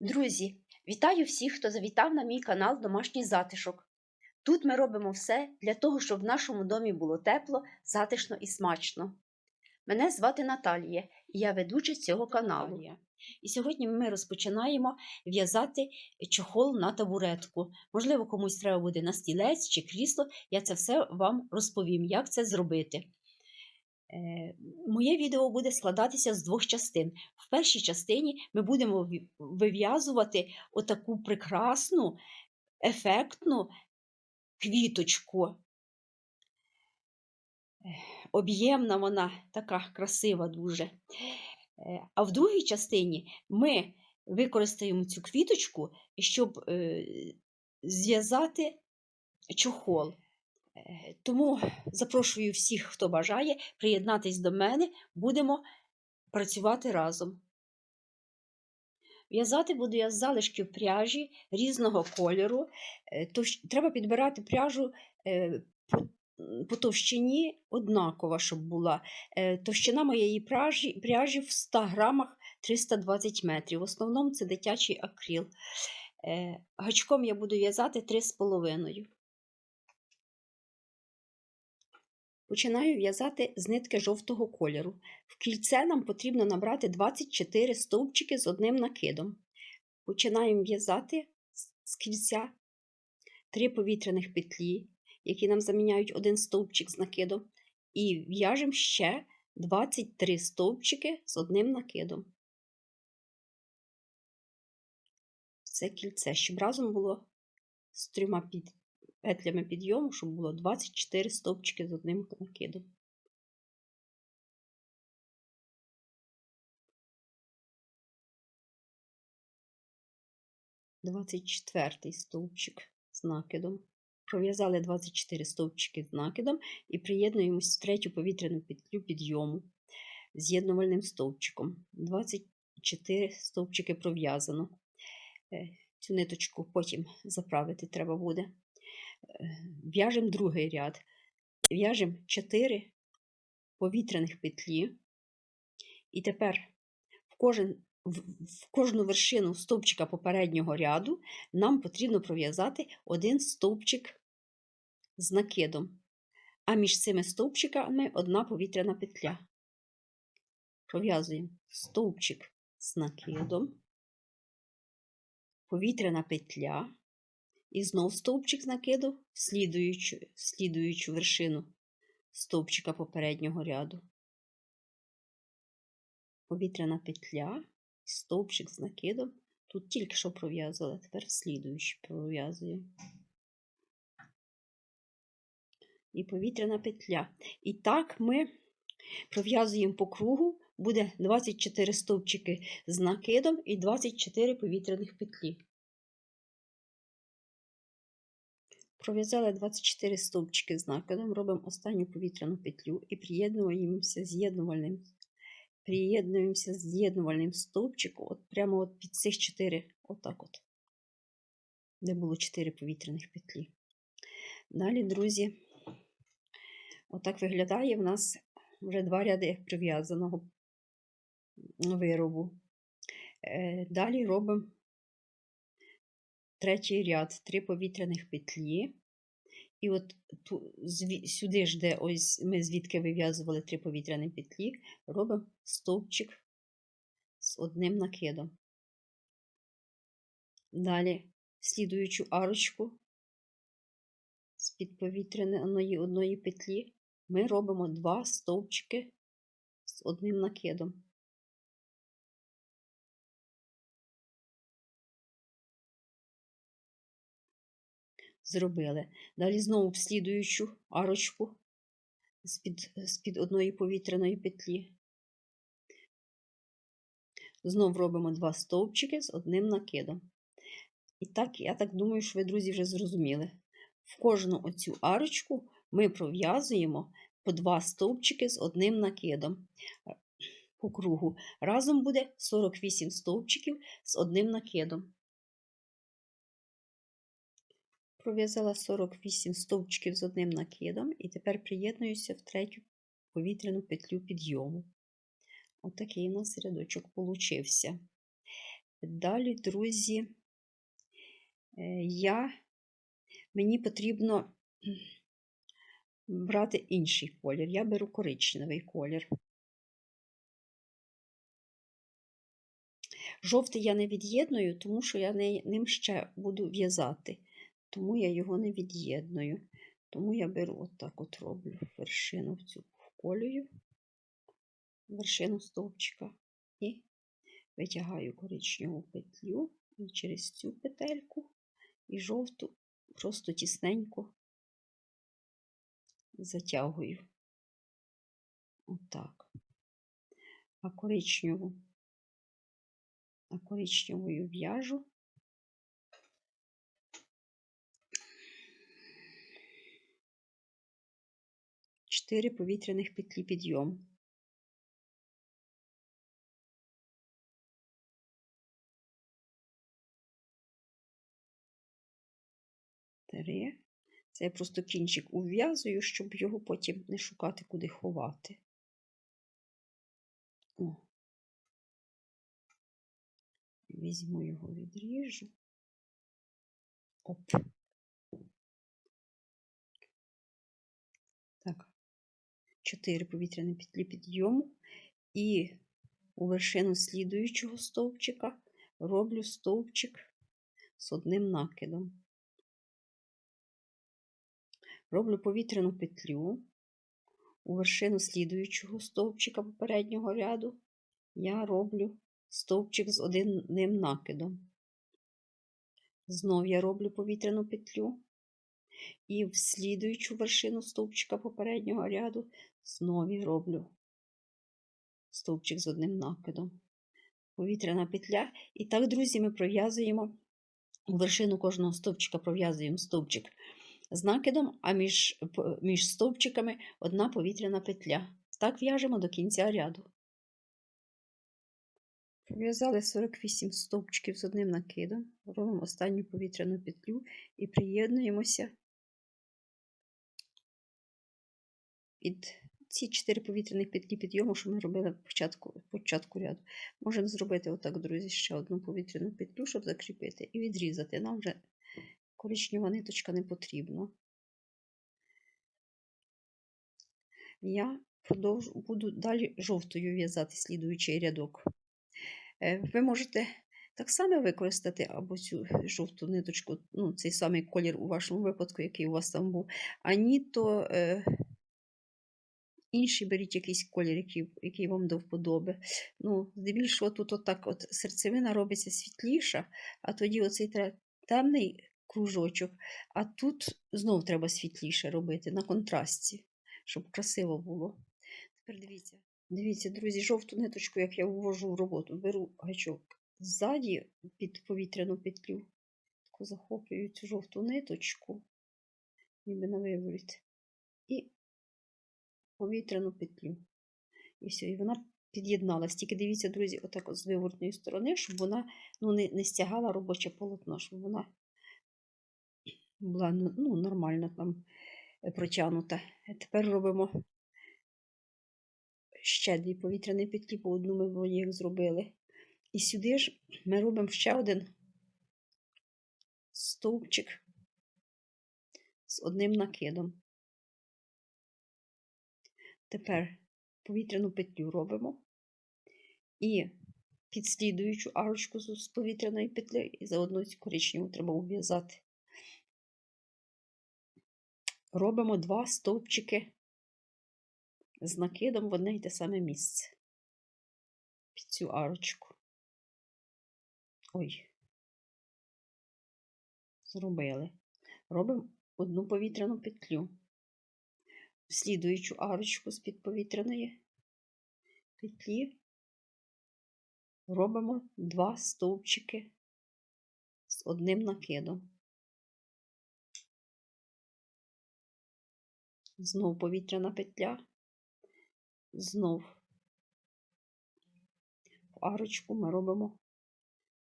Друзі, вітаю всіх, хто завітав на мій канал Домашній затишок. Тут ми робимо все для того, щоб в нашому домі було тепло, затишно і смачно. Мене звати Наталія, і я ведуча цього каналу. І сьогодні ми розпочинаємо в'язати чохол на табуретку. Можливо, комусь треба буде на стілець чи крісло. Я це все вам розповім, як це зробити. Е, Моє відео буде складатися з двох частин. В першій частині ми будемо вив'язувати отаку прекрасну, ефектну квіточку. Е, Об'ємна вона така красива дуже. Е, А в другій частині ми використаємо цю квіточку, щоб зв'язати чохол. Е, Тому запрошую всіх, хто бажає, приєднатись до мене, будемо працювати разом. В'язати буду я з залишків пряжі різного кольору. Е, Тож треба підбирати пряжу е, по, по товщині однакова, щоб була. Товщина моєї пряжі, пряжі в 100 грамах 320 метрів. В основному це дитячий акрил. Гачком я буду в'язати 3,5. Починаю в'язати з нитки жовтого кольору. В кільце нам потрібно набрати 24 стовпчики з одним накидом. Починаємо в'язати з- кільця 3 повітряних петлі, які нам заміняють один стовпчик з накидом, і в'яжемо ще 23 стовпчики з одним накидом. Це кільце, щоб разом було з трьома петлями підйому, щоб було 24 стовпчики з одним накидом. Двадцять четвертий стовпчик з накидом. Пров'язали 24 стовпчики з накидом і приєднуємось в третю повітряну петлю підйому з'єднувальним стовпчиком. 24 стовпчики пров'язано. Е, Цю ниточку потім заправити треба буде. Е, В'яжемо другий ряд. В'яжемо 4 повітряних петлі. І тепер в, кожен, в, кожну вершину стовпчика попереднього ряду нам потрібно пров'язати один стовпчик з накидом. А між цими стовпчиками одна повітряна петля. Пров'язуємо стовпчик з накидом, повітряна петля. І знов стовпчик з накиду в слідуючу, слідуючу вершину стовпчика попереднього ряду. Повітряна петля, стовпчик з накидом. Тут тільки що пров'язували, тепер в слідуючу пров'язуємо. І повітряна петля. І так ми пров'язуємо по кругу, буде 24 стовпчики з накидом і 24 повітряних петлі. Пров'язали 24 стовпчики з накидом, робимо останню повітряну петлю і приєднуємося з'єднувальним. Приєднуємося з'єднувальним стовпчиком, от прямо от під цих 4, отак от, де було 4 повітряних петлі. Далі, друзі, отак виглядає в нас вже два ряди прив'язаного виробу. Е, Далі робимо третій ряд, три повітряних петлі. І от ту, сюди ж, де ось ми звідки вив'язували три повітряні петлі, робимо стовпчик з одним накидом. Далі слідуючу арочку з-під повітряної одної петлі ми робимо два стовпчики з одним накидом. Зробили. Далі знову в слідуючу арочку з-під, з-під одної повітряної петлі. Знов робимо два стовпчики з одним накидом. І так, я так думаю, що ви, друзі, вже зрозуміли. В кожну оцю арочку ми пров'язуємо по два стовпчики з одним накидом по кругу. Разом буде 48 стовпчиків з одним накидом. Пров'язала 48 стовпчиків з одним накидом і тепер приєднуюся в третю повітряну петлю підйому. Отакий у нас рядочок получився. Далі, друзі, е, я, мені потрібно брати інший колір. Я беру коричневий колір. Жовтий я не від'єдную, тому що я ним ще буду в'язати. Тому я його не від'єдную. Тому я беру отак от роблю вершину в цю вколюю, вершину стовпчика і витягаю коричневу петлю і через цю петельку і жовту просто тісненько затягую. Отак. А коричневу, а коричневою в'яжу. Чотири повітряних петлі підйом. Три. Це я просто кінчик ув'язую, щоб його потім не шукати, куди ховати. О. Візьму його, відріжу. Оп. 4 повітряні петлі підйому і у вершину слідуючого стовпчика роблю стовпчик з одним накидом. Роблю повітряну петлю, у вершину слідуючого стовпчика попереднього ряду я роблю стовпчик з одним накидом. Знов я роблю повітряну петлю. І в слідуючу вершину стовпчика попереднього ряду знов я роблю стовпчик з одним накидом. Повітряна петля. І так, друзі, ми пров'язуємо у вершину кожного стовпчика пров'язуємо стовпчик з накидом, а між, між стовпчиками одна повітряна петля. Так в'яжемо до кінця ряду. Пров'язали 48 стовпчиків з одним накидом, робимо останню повітряну петлю і приєднуємося під ці 4 повітряних петлі підйому, що ми робили в початку, початку ряду. Можемо зробити отак, друзі, ще одну повітряну петлю, щоб закріпити, і відрізати. Нам вже коричнева ниточка не потрібна. Я продовжу, буду далі жовтою в'язати слідуючий рядок. Ви можете так само використати або цю жовту ниточку, ну, цей самий колір у вашому випадку, який у вас там був, а ні, то інший беріть якийсь колір, який який вам до вподоби. Ну, Здебільшого тут отак от серцевина робиться світліша, а тоді оцей темний кружочок, а тут знов треба світліше робити на контрасті, щоб красиво було. Тепер дивіться. Дивіться, друзі, жовту ниточку, як я ввожу в роботу, беру гачок ззаді під повітряну петлю, захоплюю цю жовту ниточку, ніби на виворіт, і повітряну петлю. І все, і вона під'єдналась. Тільки дивіться, друзі, отак з виворотної сторони, щоб вона ну, не, не стягала робоче полотно, щоб вона була ну, нормально там протягнута. Тепер робимо ще дві повітряні петлі, по одну ми вроді як зробили. І сюди ж ми робимо ще один стовпчик з одним накидом. Тепер повітряну петлю робимо і підслідуючу арочку з повітряної петлі, і заодно цю коричневу треба ув'язати. Робимо два стовпчики з накидом в одне й те саме місце. Під цю арочку. Ой, зробили. Робимо одну повітряну петлю, слідуючу арочку з під повітряної петлі. Робимо два стовпчики з одним накидом. Знов повітряна петля, знов в арочку ми робимо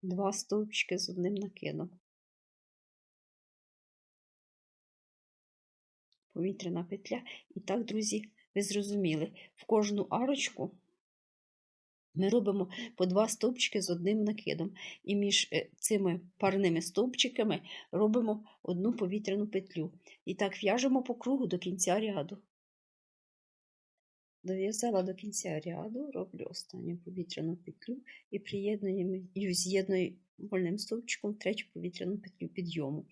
два стовпчики з одним накидом. Повітряна петля. І так, друзі, ви зрозуміли, в кожну арочку Ми робимо по два стовпчики з одним накидом. І між е, цими парними стовпчиками робимо одну повітряну петлю. І так в'яжемо по кругу до кінця ряду. Дов'язала до кінця ряду, роблю останню повітряну петлю і приєднуємо і з'єдную вольним стовпчиком третю повітряну петлю підйому.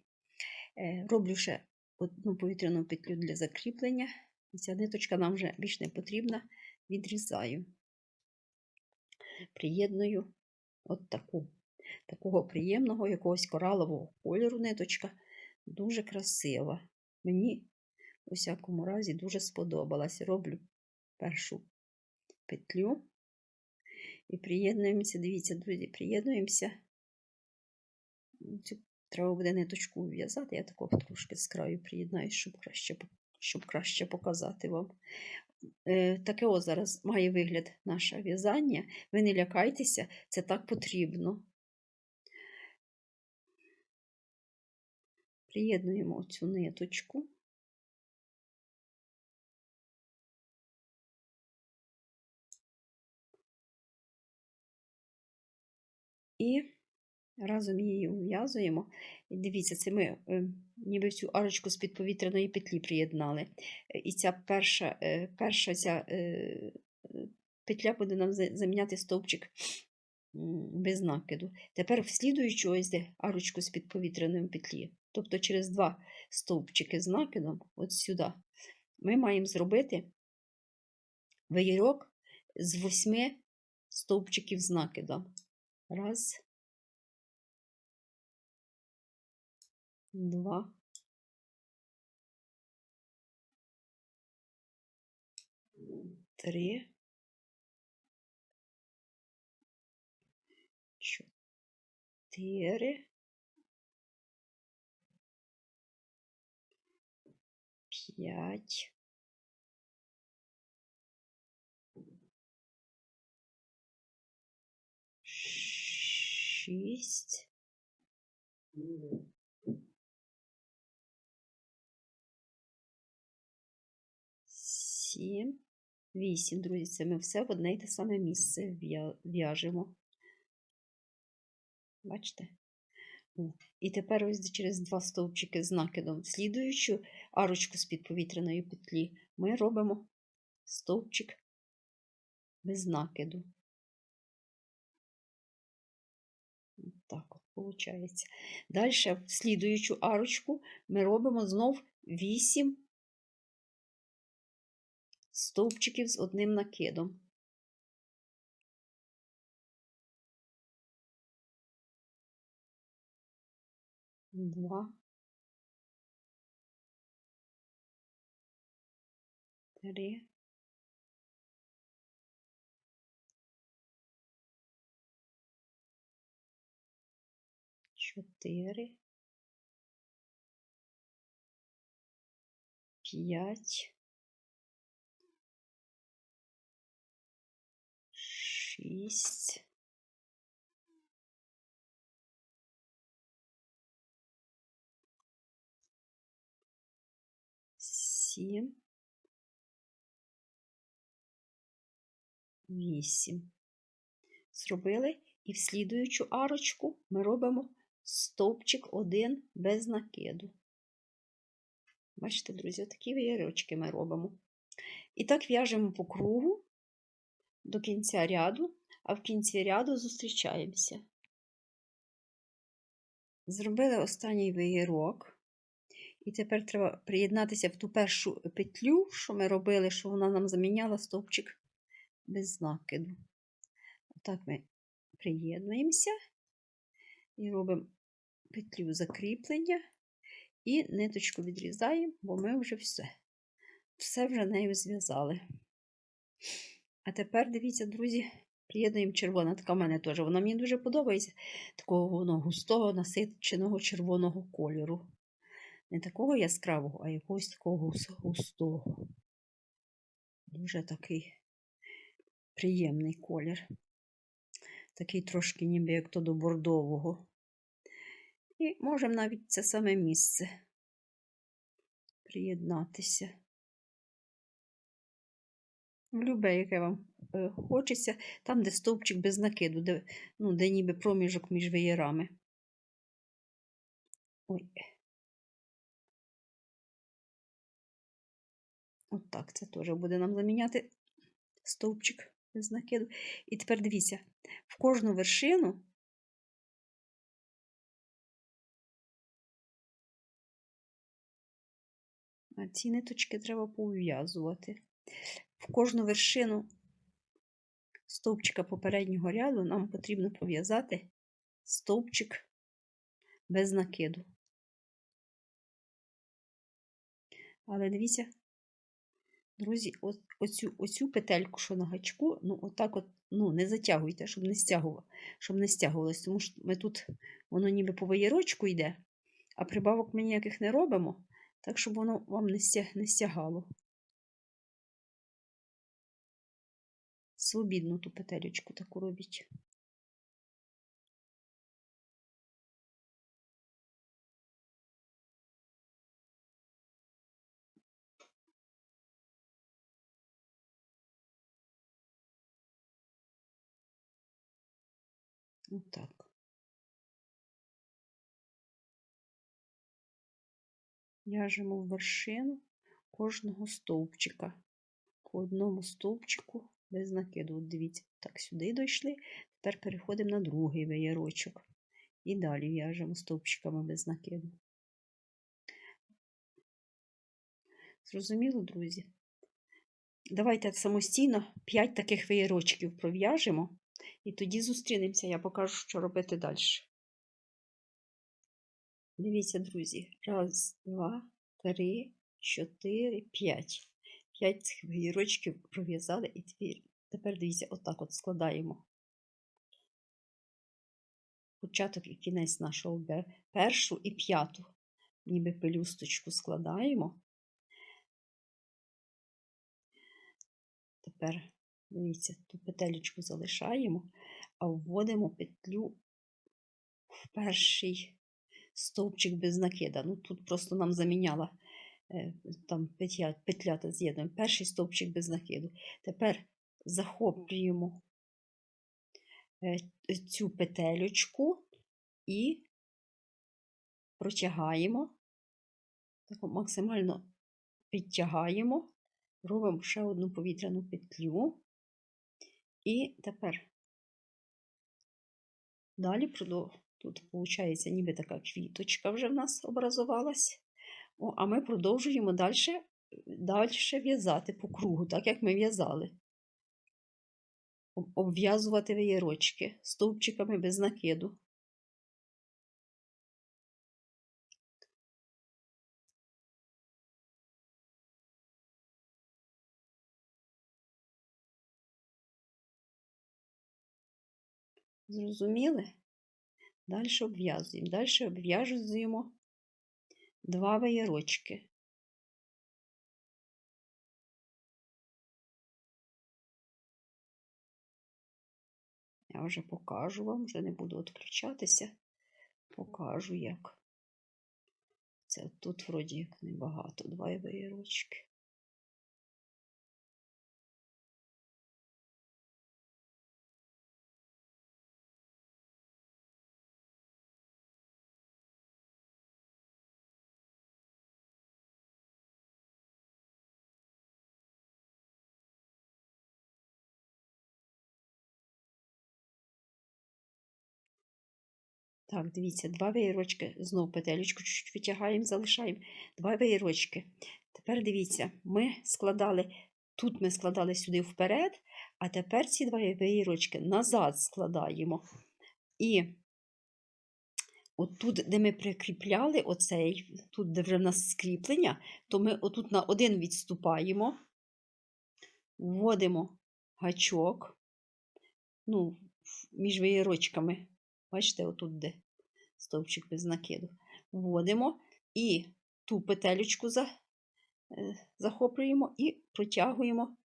Е, Роблю ще одну повітряну петлю для закріплення. Ця ниточка нам вже більш не потрібна, відрізаю. Приєдную от таку, такого приємного якогось коралового кольору ниточка. Дуже красива. Мені, у всякому разі, дуже сподобалась. Роблю першу петлю і приєднуємося. Дивіться, друзі, приєднуємося. Цю треба буде ниточку в'язати. Я такого трошки з краю приєднаю, щоб краще, щоб краще показати вам. Е, Таке ось зараз має вигляд наше в'язання. Ви не лякайтеся, це так потрібно. Приєднуємо цю ниточку. І разом її ув'язуємо. Дивіться, це ми е, ніби всю арочку з під повітряної петлі приєднали. Е, І ця перша е, перша ця петля буде нам заміняти стовпчик без накиду. Тепер в слідуючу ось де арочку з під повітряної петлі, тобто через два стовпчики з накидом, от сюди, ми маємо зробити виїрок з восьми стовпчиків з накидом. Раз. Два. Три. Чотири. П'ять. Шість. Сім. Вісім, друзі, це ми все в одне й те саме місце в'яжемо. Бачите? І тепер ось через два стовпчики з накидом слідуючу арочку з-під повітряної петлі ми робимо стовпчик без накиду. Так от виходить. Далі в слідуючу арочку ми робимо знов 8 стовпчиків з одним накидом. Два. Три. Чотири. П'ять. Шість. Сім. Вісім. Зробили і в слідуючу арочку ми робимо стовпчик один без накиду. Бачите, друзі, такі віярочки ми робимо. І так в'яжемо по кругу до кінця ряду, а в кінці ряду зустрічаємося. Зробили останній виєрок. І тепер треба приєднатися в ту першу петлю, що ми робили, що вона нам заміняла стовпчик без накиду. Отак ми приєднуємося і робимо петлю закріплення і ниточку відрізаємо, бо ми вже все. Все вже нею зв'язали. А тепер, дивіться, друзі, приєднуємо червона. Така в мене теж. Вона мені дуже подобається. Такого воно густого, насиченого червоного кольору. Не такого яскравого, а якогось такого густого. Дуже такий приємний колір. Такий трошки ніби як то до бордового. І можемо навіть це саме місце приєднатися. Любе, яке вам е, хочеться, там, де стовпчик без накиду, де, ну, де ніби проміжок між веєрами. Ой. От так, це теж буде нам заміняти стовпчик без накиду. І тепер дивіться, в кожну вершину а ці ниточки треба пов'язувати. В кожну вершину стовпчика попереднього ряду нам потрібно пов'язати стовпчик без накиду. Але дивіться, друзі, оцю, оцю петельку, що на гачку, ну отак от, ну, не затягуйте, щоб не стягувало, щоб не стягувалось, тому що ми тут воно ніби по веєрочку йде, а прибавок ми ніяких не робимо, так щоб воно вам не стягало. Свобідну ту петелечку таку робіть. Отак. В'яжемо вершину кожного стовпчика. По одному стовпчику без накиду. От дивіться, так сюди дійшли. Тепер переходимо на другий веєрочок. І далі в'яжемо стовпчиками без накиду. Зрозуміло, друзі? Давайте самостійно 5 таких веєрочків пров'яжемо. І тоді зустрінемося, я покажу, що робити далі. Дивіться, друзі. Раз, два, три, чотири, п'ять. П'ять цих вірочків пров'язали і тепер, тепер дивіться, отак от складаємо. Початок і кінець нашого першу і п'яту, ніби пелюсточку складаємо. Тепер, дивіться, ту петелечку залишаємо, а вводимо петлю в перший стовпчик без накида. Ну, тут просто нам заміняла там петля, петля та з'єднуємо. Перший стовпчик без накиду. Тепер захоплюємо е, цю петелечку і протягаємо, так максимально підтягаємо, робимо ще одну повітряну петлю. І тепер далі. Тут, виходить, ніби така квіточка вже в нас образувалась. А ми продовжуємо далі, далі в'язати по кругу, так як ми в'язали. Обв'язувати веєрочки стовпчиками без накиду. Зрозуміли? Далі обв'язуємо. Далі обв'язуємо два веєрочки. Я вже покажу вам, вже не буду відключатися. Покажу, як. Це тут вроді як небагато, два веєрочки. Так, дивіться, два веєрочки, знов петелечку чуть-чуть витягаємо, залишаємо. Два веєрочки. Тепер дивіться, ми складали, тут ми складали сюди вперед, а тепер ці два веєрочки назад складаємо. І от тут, де ми прикріпляли оцей, тут, де вже в нас скріплення, то ми отут на один відступаємо, вводимо гачок, ну, між веєрочками. Бачите, отут де стовпчик без накиду. Вводимо і ту петелечку за, е, захоплюємо і протягуємо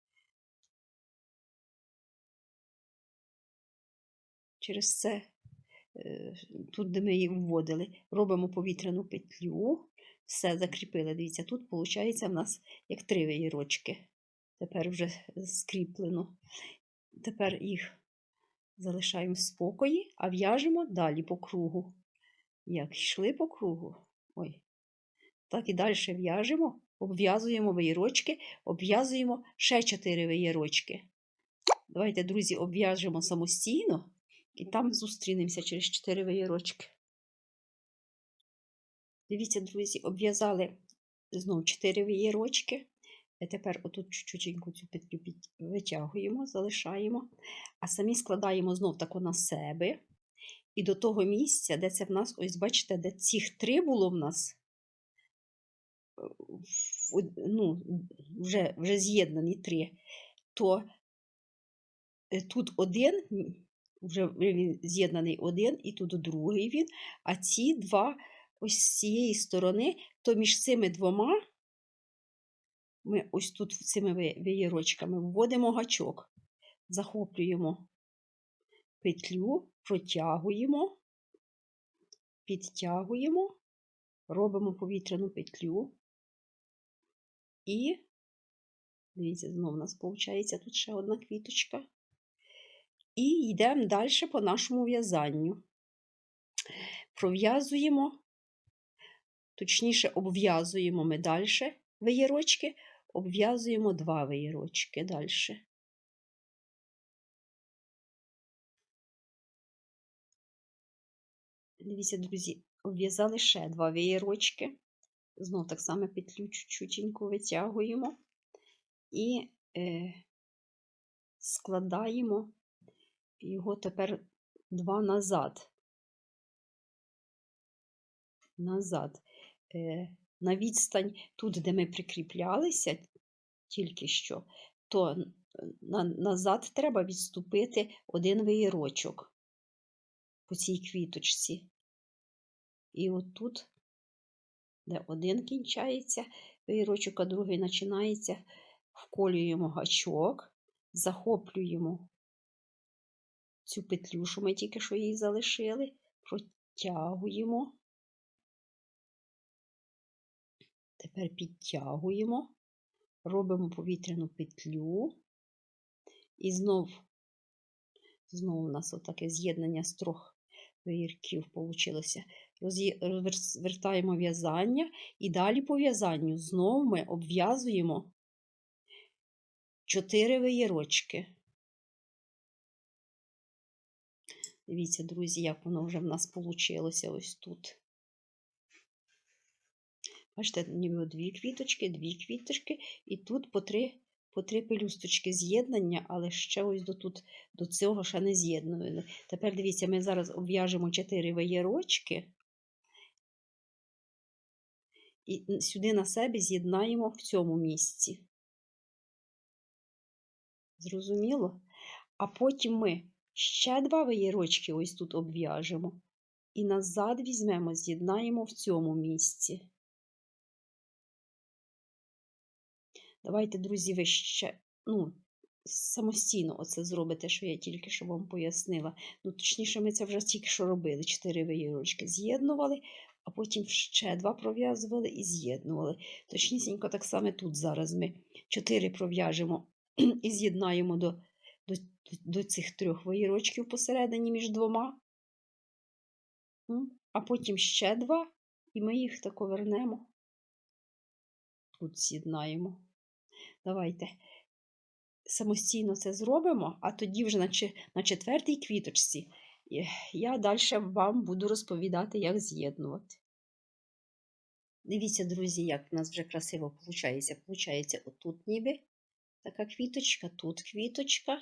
через це, е, тут, де ми її вводили, робимо повітряну петлю, все закріпили. Дивіться, тут виходить в нас як три веєрочки. Тепер вже скріплено. Тепер їх залишаємо в спокої, а в'яжемо далі по кругу. Як йшли по кругу, ой, так і далі в'яжемо, обв'язуємо виєрочки, обв'язуємо ще 4 виєрочки. Давайте, друзі, обв'яжемо самостійно і там зустрінемося через 4 виєрочки. Дивіться, друзі, обв'язали знову 4 виєрочки. І тепер отут чуть-чуть цю петлю витягуємо, залишаємо, а самі складаємо знов тако на себе. І до того місця, де це в нас, ось бачите, де цих три було в нас, е, ну, вже, вже з'єднані три, то е, тут один, вже він з'єднаний один, і тут другий він, а ці два ось з цієї сторони, то між цими двома ми ось тут цими вієрочками вводимо гачок, захоплюємо петлю, протягуємо, підтягуємо, робимо повітряну петлю і, дивіться, знову у нас виходить тут ще одна квіточка. І йдемо далі по нашому в'язанню. Пров'язуємо, точніше, обв'язуємо ми далі виєрочки, обв'язуємо два виєрочки далі. Дивіться, друзі, обв'язали ще два вієрочки. Знов так само петлю чуть-чутенько витягуємо і е, складаємо його тепер два назад. Назад. Е, на відстань тут, де ми прикріплялися тільки що, то на, назад треба відступити один виєрочок по цій квіточці. І отут, де один кінчається виєрочок, а другий починається, вколюємо гачок, захоплюємо цю петлю, що ми тільки що її залишили, протягуємо. Тепер підтягуємо, робимо повітряну петлю. І знов, знову у нас отаке з'єднання з трьох виїрків вийшло. Розвертаємо в'язання і далі по в'язанню знову ми обв'язуємо 4 виєрочки. Дивіться, друзі, як воно вже в нас вийшло ось тут. Бачите, ніби дві квіточки, дві квіточки, і тут по три, по три пелюсточки з'єднання, але ще ось до, тут, до цього ще не з'єднували. Тепер дивіться, ми зараз обв'яжемо 4 веєрочки і сюди на себе з'єднаємо в цьому місці. Зрозуміло? А потім ми ще два веєрочки ось тут обв'яжемо. І назад візьмемо, з'єднаємо в цьому місці. Давайте, друзі, ви ще ну, самостійно оце зробите, що я тільки що вам пояснила. Ну, точніше, ми це вже тільки що робили. Чотири виїрочки з'єднували, а потім ще два пров'язували і з'єднували. Точнісінько, так само тут зараз ми чотири пров'яжемо і з'єднаємо до, до, до цих трьох виїрочків посередині між двома. А потім ще два, і ми їх тако вернемо. Тут з'єднаємо. Давайте самостійно це зробимо, а тоді вже на четвертій квіточці я далі вам буду розповідати, як з'єднувати. Дивіться, друзі, як в нас вже красиво виходить. Получається, отут ніби така квіточка, тут квіточка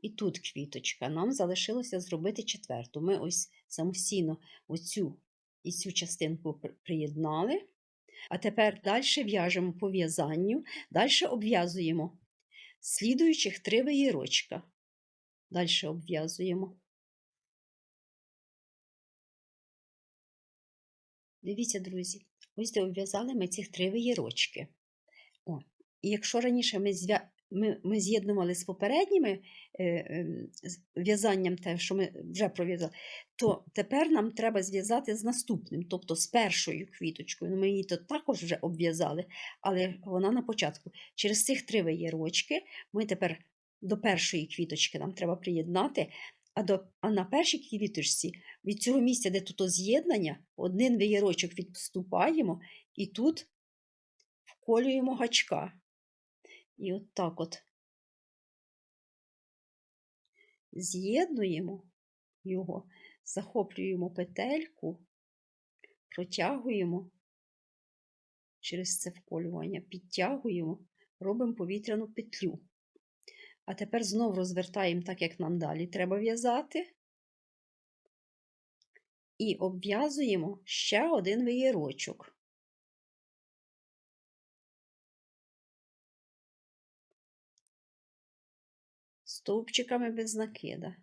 і тут квіточка. Нам залишилося зробити четверту. Ми ось самостійно оцю і цю частинку приєднали. А тепер далі в'яжемо по в'язанню, далі обв'язуємо слідуючих три виїрочка. Далі обв'язуємо. Дивіться, друзі, ось де обв'язали ми цих три виїрочки. О, І якщо раніше ми зв'я... ми, ми з'єднували з попередніми е, е, в'язанням, те, що ми вже пров'язали, то тепер нам треба зв'язати з наступним, тобто з першою квіточкою. Ну, Ми її то також вже обв'язали, але вона на початку. Через цих три виєрочки ми тепер до першої квіточки нам треба приєднати, а, до, а на першій квіточці від цього місця, де тут з'єднання, один веєрочок відступаємо і тут вколюємо гачка. І от так от з'єднуємо його, захоплюємо петельку, протягуємо через це вколювання, підтягуємо, робимо повітряну петлю. А тепер знов розвертаємо так, як нам далі треба в'язати. І обв'язуємо ще один веєрочок. Стовпчиками без накида,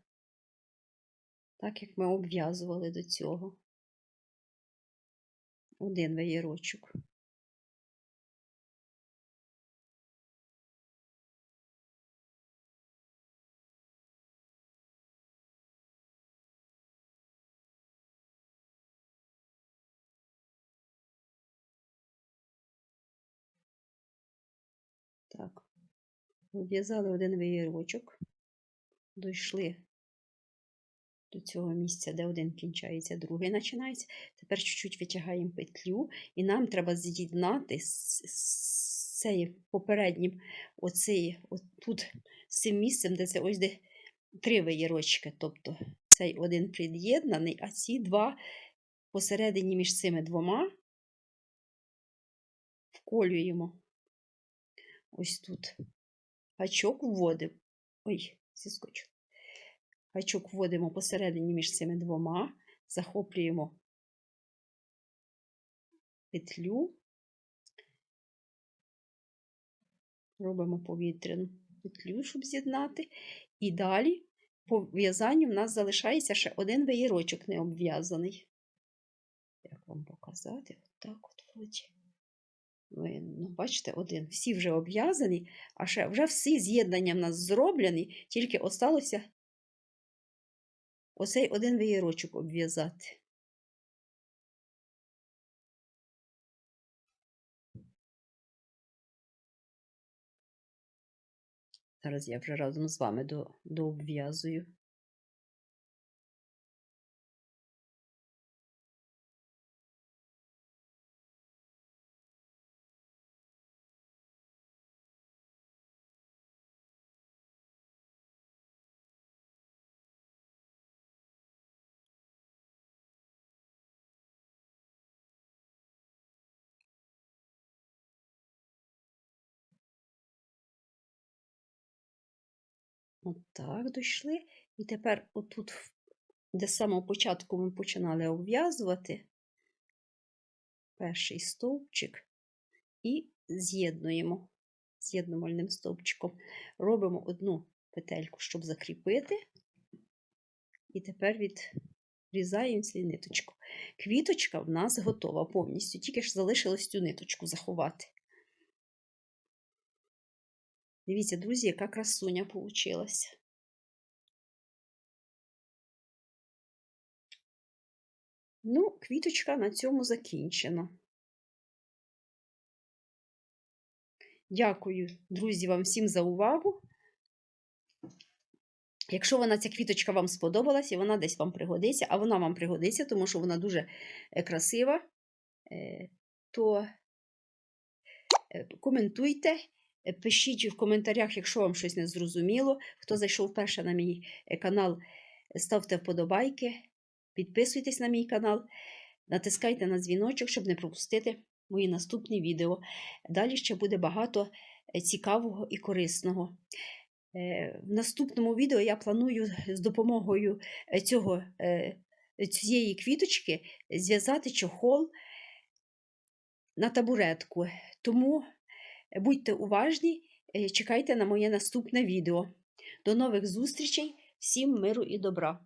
так як ми обв'язували до цього. Один веєрочок. Обв'язали один веєрочок, дійшли до цього місця, де один кінчається, другий починається. Тепер чуть-чуть витягаємо петлю, і нам треба з'єднати з, цим попереднім, оцей, от тут, з цим місцем, де це ось де три веєрочки. Тобто цей один під'єднаний, а ці два посередині між цими двома вколюємо ось тут. Гачок вводимо. Ой, зіскочу. Гачок вводимо посередині між цими двома, захоплюємо петлю, робимо повітряну петлю, щоб з'єднати. І далі по в'язанню в нас залишається ще один веєрочок не обв'язаний. Як вам показати? Отак от вроді. Ну, бачите, один. Всі вже обв'язані, а ще вже всі з'єднання в нас зроблені, тільки осталося оцей один веєрочок обв'язати. Зараз я вже разом з вами до, Отак дійшли. І тепер, отут, де з самого початку ми починали обв'язувати перший стовпчик і з'єднуємо з'єднувальним стовпчиком. Робимо одну петельку, щоб закріпити, і тепер відрізаємо цю ниточку. Квіточка в нас готова повністю, тільки ж залишилось цю ниточку заховати. Дивіться, друзі, яка красуня получилась. Ну, квіточка на цьому закінчена. Дякую, друзі, вам всім за увагу. Якщо вона ця квіточка вам сподобалась і вона десь вам пригодиться, а вона вам пригодиться, тому що вона дуже е, красива, е, то е, коментуйте. Е, пишіть в коментарях, якщо вам щось не зрозуміло. Хто зайшов вперше на мій е, канал, ставте вподобайки, підписуйтесь на мій канал, натискайте на дзвіночок, щоб не пропустити мої наступні відео. Далі ще буде багато е, цікавого і корисного. В наступному відео я планую з допомогою цього, цієї квіточки зв'язати чохол на табуретку. Тому Будьте уважні, е, чекайте на моє наступне відео. До нових зустрічей, всім миру і добра!